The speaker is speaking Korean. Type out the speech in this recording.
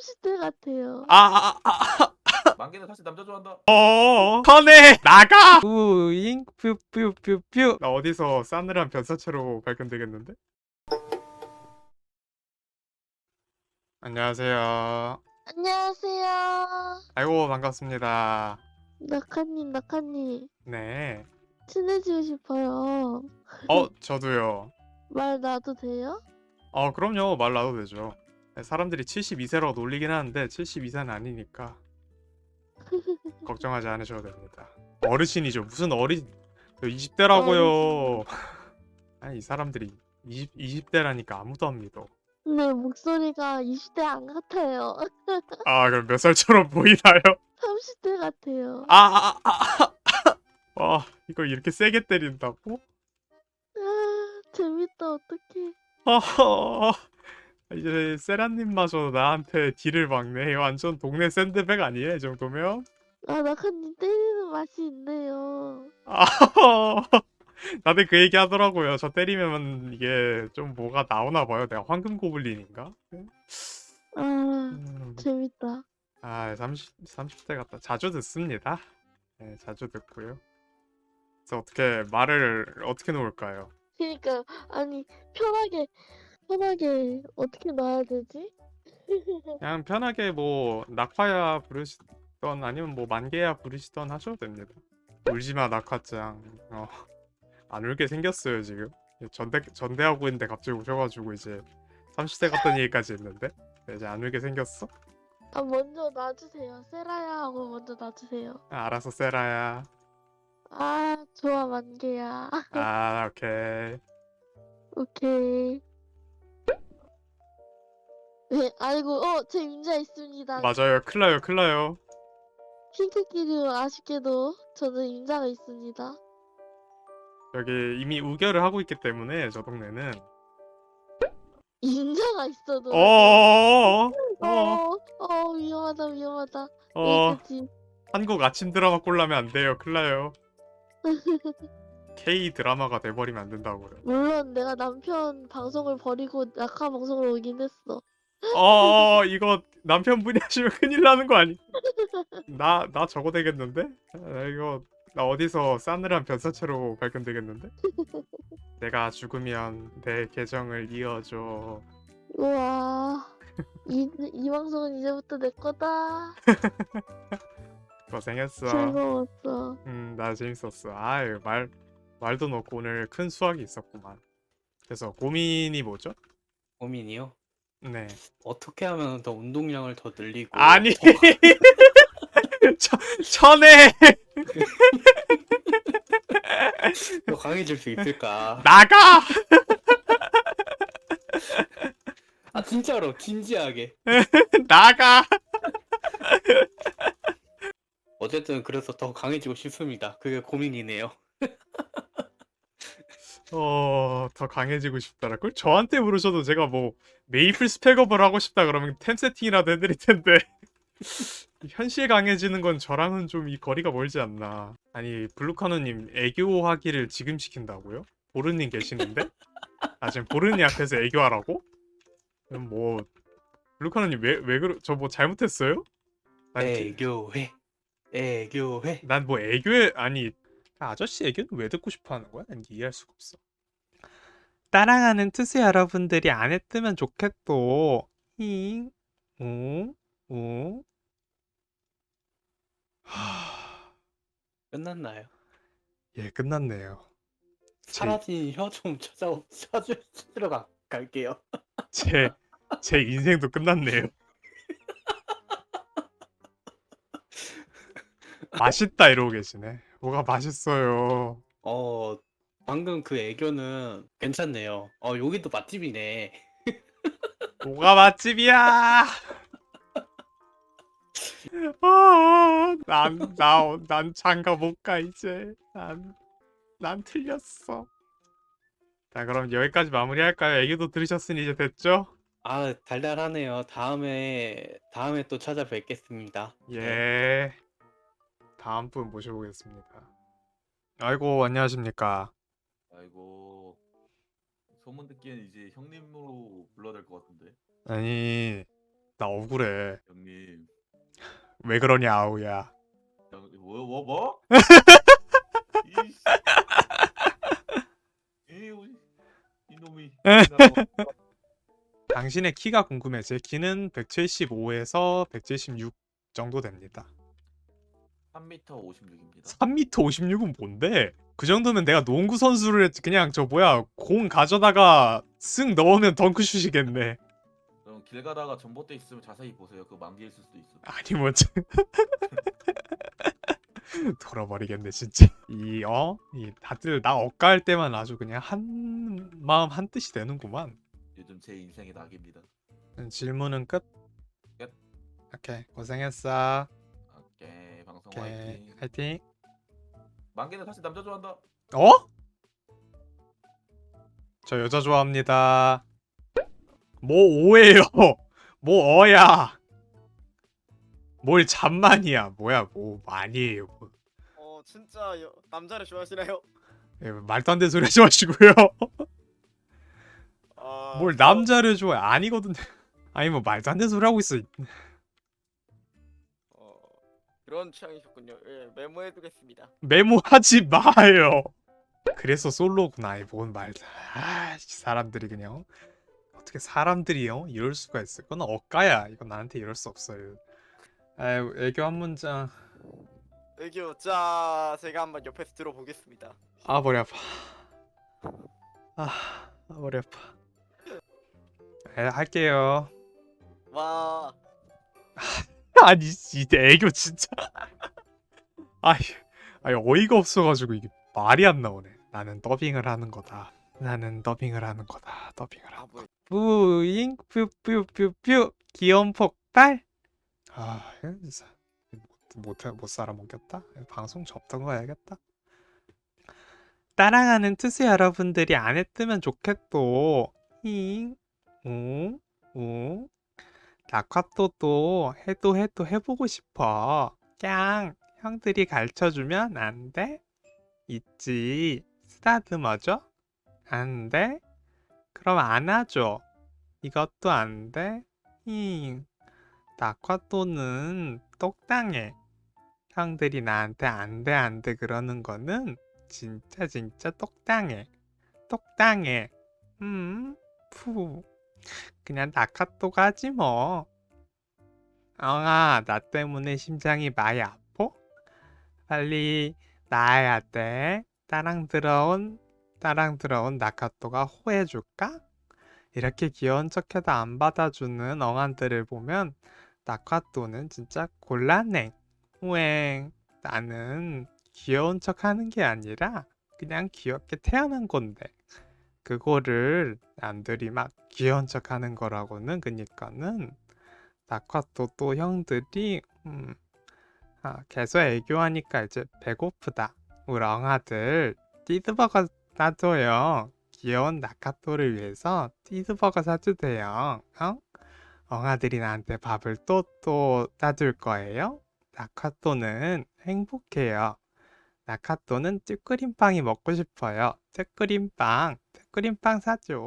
30대 같아요. 아, 아, 아, 만개는 사실 남자 좋아한다. 어, 전에 나가. 우잉 뾰뾰뾰뾰. 나 어디서 싸늘한 변사체로 발견되겠는데? 안녕하세요. 안녕하세요. 아이고 반갑습니다. 낙하님, 낙하님. 네. 친해지고 싶어요. 어, 저도요. 말 놔도 돼요? 어, 그럼요. 말 놔도 되죠. 사람들이 72세라고 놀리긴 하는데 72세는 아니니까 걱정하지 않으셔도 됩니다. 어르신이죠. 무슨 어린 20대라고요. 아니 이 사람들이 20 20대라니까 아무도 안 믿어. 근데 목소리가 20대 안 같아요. 아 그럼 몇 살처럼 보이나요? 30대 같아요. 아, 아, 아, 아, 아. 와 이거 이렇게 세게 때린다고? 아, 재밌다, 어떡해. 허허. 이제 세라님마저 나한테 딜을 막네. 완전 동네 샌드백 아니에요? 이 정도면? 아, 낙하님 때리는 맛이 있네요. 아, 다들 그 얘기 하더라고요. 저 때리면 이게 좀 뭐가 나오나 봐요. 내가 황금 고블린인가? 아, 음, 재밌다. 아, 30, 30대 같다. 자주 듣습니다. 네, 자주 듣고요. 그래서 어떻게 말을 어떻게 놓을까요? 그니까, 아니, 편하게, 편하게, 어떻게 놔야 되지? 그냥 편하게 뭐 낙화야 부르시던 아니면 뭐 만개야 부르시던 하셔도 됩니다. 울지마 낙화짱. 어, 안 울게 생겼어요 지금. 전대 전대하고 있는데 갑자기 오셔가지고 이제 30대 같다는 얘기까지 했는데 네, 이제 안 울게 생겼어? 아, 먼저 놔주세요. 세라야 하고 먼저 놔주세요. 아, 알았어 세라야. 아, 좋아, 만개야. 아 오케이. 오케이. 네, 아이고, 어, 제 임자 있습니다. 맞아요. 클라요 클라요. 핑크끼리 아쉽게도 저는 임자가 있습니다. 여기 이미 우결을 하고 있기 때문에 저 동네는 임자가 있어도. 어 어 어 어 어, 어, 어, 위험하다, 위험하다. 어, 여기까지. 한국 아침 드라마 꼴라면 안 돼요. 클라요. K 드라마가 돼버리면 안 된다고요. 물론 내가 남편 방송을 버리고 낙하 방송을 오긴 했어. 어 이거 남편분이 하시면 큰일 나는 거 아니? 나 나 저거 되겠는데? 아, 이거 나 어디서 싸늘한 변사체로 발견되겠는데? 내가 죽으면 내 계정을 이어줘. 우와. 이, 이 방송은 이제부터 내 거다. 고생했어. 즐거웠어. 음, 나 재밌었어. 아유, 말 말도 놓고 오늘 큰 수확이 있었구만. 그래서 고민이 뭐죠? 고민이요? 네. 어떻게 하면 더 운동량을 더 늘리고 아니. 더 천, 천에 더 강해질 수 있을까? 나가. 아 진짜로 진지하게. 나가. 어쨌든 그래서 더 강해지고 싶습니다. 그게 고민이네요. 어, 더 강해지고 싶다라. 그걸 저한테 물으셔도 제가 뭐 메이플 스펙업을 하고 싶다 그러면 템 세팅이라도 해드릴 텐데 현실 강해지는 건 저랑은 좀 이 거리가 멀지 않나. 아니 블루카노님 애교하기를 지금 시킨다고요? 보르님 계시는데? 아 지금 보르님 앞에서 애교하라고? 그럼 뭐 블루카노님 왜 왜 그러? 저 뭐 잘못했어요? 애교회, 애교회. 난뭐 애교에 아니 아저씨 애교는 왜 듣고 싶어 하는 거야? 난 이해할 수가 없어. 따라가는 투수 여러분들이 안 했으면 좋겠도. 잉, 우, 우. 하, 끝났나요? 예, 끝났네요. 제, 사라진 혀 좀 찾아 찾으 찾으러 가, 갈게요. 제, 제 인생도 끝났네요. 맛있다 이러고 계시네. 뭐가 맛있어요. 어 방금 그 애교는 괜찮네요. 어 여기도 맛집이네. 뭐가 맛집이야? 아, 난, 나, 난 장가 못 가, 이제. 난, 난 틀렸어. 자, 그럼 여기까지 마무리할까요? 애교도 들으셨으니 이제 됐죠? 아 달달하네요. 다음에 다음에 또 찾아뵙겠습니다. 네. 예. 다음 분 모셔보겠습니다. 아이고, 안녕하십니까. 아이고 소문 듣기엔 이제 형님으로 불러야 될 것 같은데. 아니, 나 억울해. 형님. 왜 그러냐 아우야. 형, 뭐, 뭐, 뭐? 이씨. 에이, 이놈이. 당신의 키가 궁금해. 제 키는 175에서 176 정도 됩니다. 3m 56입니다. 3m 56은 뭔데? 그 정도면 내가 농구 선수를. 그냥 저 뭐야 공 가져다가 쓱 넣으면 덩크슛이겠네. 그럼 길 가다가 전봇대 있으면 자세히 보세요. 그 만개 있을 수도 있어. 아니 뭐지? 돌아버리겠네 진짜. 이 어? 이 다들 나 억까할 때만 아주 그냥 한 마음 한 뜻이 되는구만. 요즘 제 인생의 낙입니다. 질문은 끝. 끝. 오케이 고생했어. 오케이 화이팅. 화이팅. 만개는 사실 남자 좋아한다. 어? 저 여자 좋아합니다. 뭐 오해요? 뭐 어야? 뭘 잠만이야? 뭐야 뭐 많이에요? 뭐. 어 진짜 여- 남자를 좋아하시나요? 예, 말도 안 되는 소리 하지 마시고요. 아, 뭘 저- 남자를 좋아해? 아니거든. 아니 뭐 말도 안 되는 소리 하고 있어. 어, 그런 취향이셨군요. 예, 메모해두겠습니다. 메모하지 마요. 그래서 솔로구나. 이뭔 말. 아, 사람들이 그냥 어떻게 사람들이요? 이럴 수가 있어. 그건 억가야. 이건 나한테 이럴 수 없어요. 아유, 애교 한 문장. 애교 자 제가 한번 옆에서 들어보겠습니다. 아 머리 아파. 아, 아 머리 아파. 에, 할게요. 와 아니 이 애교 진짜. 아이, 아니 어이가 없어가지고 이게 말이 안 나오네. 나는 더빙을 하는 거다. 나는 더빙을 하는 거다. 더빙을 하는 아, 뭐, 뿌잉 뾰뾰뾰뾰 귀여운 폭발. 아, 진짜 못, 못, 못 살아 먹겠다. 방송 접던 해야겠다. 따라가는 투수 여러분들이 안 했으면 좋겠도. 잉, 응, 응. 낙화또도 해도 해도 해보고 싶어. 깡, 형들이 가르쳐주면 안 돼? 있지. 쓰다듬어줘? 안 돼? 그럼 안아줘. 이것도 안 돼? 힝. 낙화또는 똑당해. 형들이 나한테 안 돼, 안 돼 그러는 거는 진짜 진짜 똑당해. 똑당해. 음, 푸. 그냥 낙화또가 하지 뭐. 엉아, 나 때문에 심장이 많이 아파? 빨리 나아야 돼. 따랑 들어온 따랑 들어온 나카토가 호해줄까? 이렇게 귀여운 척해도 안 받아주는 엉한들을 보면 나카토는 진짜 곤란해. 우엥, 나는 귀여운 척하는 게 아니라 그냥 귀엽게 태어난 건데 그거를 남들이 막 귀여운 척 하는 거라고는 그니까는 나카토 또 형들이 음, 아, 계속 애교하니까 이제 배고프다. 우리 엉아들 띠드버거 사줘요. 귀여운 나카토를 위해서 띠드버거 사주세요. 어? 엉아들이 나한테 밥을 또또 따줄 거예요? 나카토는 행복해요. 나카토는 쭈크림빵이 먹고 싶어요. 쭈크림빵, 쭈 크림빵 사줘.